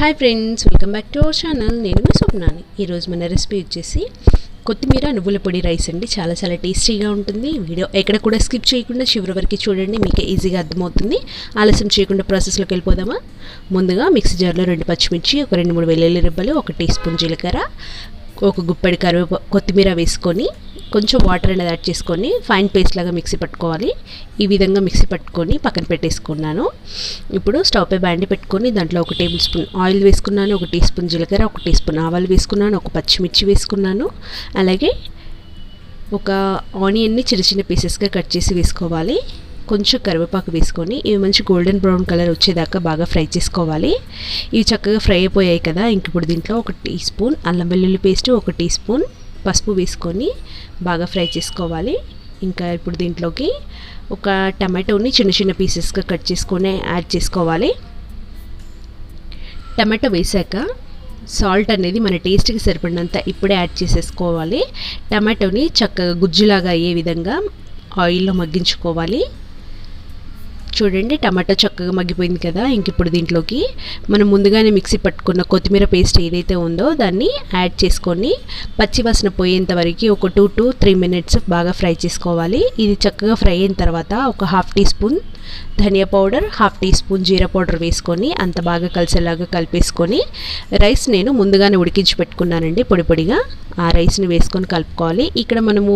Hi friends welcome back to our channel నేను మీ స్వప్నాని. ఈరోజు మన రెసిపీ వచ్చేసి కొత్తిమీర నువ్వుల పొడి రైస్ అండి. చాలా చాలా టేస్టీగా ఉంటుంది. వీడియో ఎక్కడ కూడా స్కిప్ చేయకుండా చివరి వరకు చూడండి. మీకు ఈజీగా అర్థమవుతుంది. ఆలస్యం చేయకుండా ప్రాసెస్లోకి వెళ్ళిపోదామా? ముందుగా మిక్సీ జార్లో రెండు పచ్చిమిర్చి ఒక రెండు మూడు వెల్లుల్లి రెబ్బలు ఒక టీ స్పూన్ జీలకర్ర ఒక గుప్పెడి కరివేపా కొత్తిమీర వేసుకొని కొంచెం వాటర్ అనేది యాడ్ చేసుకొని ఫైన్ పేస్ట్ లాగా మిక్సీ పట్టుకోవాలి. ఈ విధంగా మిక్సీ పట్టుకొని పక్కన పెట్టేసుకున్నాను. ఇప్పుడు స్టవ్ పై బ్యాండి పెట్టుకొని దాంట్లో ఒక టేబుల్ స్పూన్ ఆయిల్ వేసుకున్నాను ఒక టీ స్పూన్ జీలకర్ర ఒక టీ స్పూన్ ఆవాలు వేసుకున్నాను ఒక పచ్చిమిర్చి వేసుకున్నాను. అలాగే ఒక ఆనియన్ని చిన్న చిన్న పీసెస్గా కట్ చేసి వేసుకోవాలి. కొంచెం కరివేపాకు వేసుకొని ఇవి మంచి గోల్డెన్ బ్రౌన్ కలర్ వచ్చేదాకా బాగా ఫ్రై చేసుకోవాలి. ఇవి చక్కగా ఫ్రై అయిపోయాయి కదా. ఇంక ఇప్పుడు దీంట్లో ఒక టీ స్పూన్ అల్లం వెల్లుల్లి పేస్ట్ ఒక టీ స్పూన్ పసుపు వేసుకొని బాగా ఫ్రై చేసుకోవాలి. ఇంకా ఇప్పుడు దీంట్లోకి ఒక టమాటోని చిన్న చిన్న పీసెస్గా కట్ చేసుకొని యాడ్ చేసుకోవాలి. టమాటో వేసాక సాల్ట్ అనేది మన టేస్ట్కి సరిపడినంత ఇప్పుడే యాడ్ చేసేసుకోవాలి. టమాటోని చక్కగా గుజ్జులాగా అయ్యే విధంగా ఆయిల్లో మగ్గించుకోవాలి. చూడండి టమాటా చక్కగా మగ్గిపోయింది కదా. ఇంక ఇప్పుడు దీంట్లోకి మనం ముందుగానే మిక్సీ పట్టుకున్న కొత్తిమీర పేస్ట్ ఏదైతే ఉందో దాన్ని యాడ్ చేసుకొని పచ్చివాసన పోయేంత వరకు ఒక టూ టు త్రీ మినిట్స్ బాగా ఫ్రై చేసుకోవాలి. ఇది చక్కగా ఫ్రై అయిన తర్వాత ఒక హాఫ్ టీ స్పూన్ ధనియా పౌడర్ హాఫ్ టీ స్పూన్ జీరా పౌడర్ వేసుకొని అంత బాగా కలిసేలాగా కలిపేసుకొని రైస్ నేను ముందుగానే ఉడికించి పెట్టుకున్నానండి పొడి పొడిగా. ఆ రైస్ని వేసుకొని కలుపుకోవాలి. ఇక్కడ మనము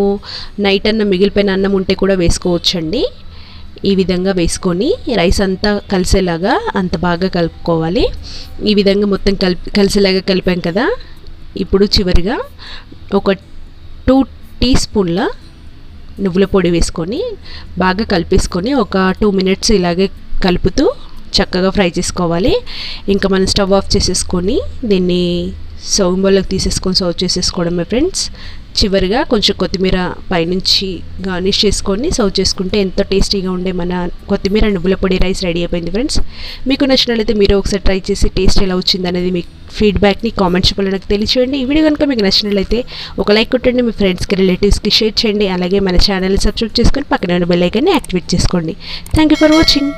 నైట్ అన్నం మిగిలిపోయిన అన్నం ఉంటే కూడా వేసుకోవచ్చండి. ఈ విధంగా వేసుకొని రైస్ అంతా కలిసేలాగా అంత బాగా కలుపుకోవాలి. ఈ విధంగా మొత్తం కలిపి కలిసేలాగా కలిపాం కదా. ఇప్పుడు చివరిగా ఒక టూ టీ స్పూన్ల నువ్వుల పొడి వేసుకొని బాగా కలిపేసుకొని ఒక టూ మినిట్స్ ఇలాగే కలుపుతూ చక్కగా ఫ్రై చేసుకోవాలి. ఇంకా మనం స్టవ్ ఆఫ్ చేసేసుకొని దీన్ని సర్వ్ బౌల్లోకి తీసేసుకొని సర్వ్ చేసేసుకోవడమే ఫ్రెండ్స్. చివరిగా కొంచెం కొత్తిమీర పైనుంచి గార్నిష్ చేసుకొని సర్వ్ చేసుకుంటే ఎంతో టేస్టీగా ఉండే మన కొత్తిమీర నువ్వుల పొడి రైస్ రెడీ అయిపోయింది ఫ్రెండ్స్. మీకు నచ్చినట్లయితే మీరు ఒకసారి ట్రై చేసి టేస్ట్ ఎలా వచ్చింది అనేది మీ ఫీడ్బ్యాక్ని కామెంట్స్ చెప్పాలి నాకు తెలియచేయండి. ఈ వీడియో కనుక మీకు నచ్చినట్లయితే ఒక లైక్ కొట్టండి మీ ఫ్రెండ్స్కి రిలేటివ్స్కి షేర్ చేయండి. అలాగే మన ఛానల్ని సబ్స్క్రైబ్ చేసుకొని పక్కన ఉన్న బెల్ ఐకాన్ని యాక్టివేట్ చేసుకోండి. Thank you for watching.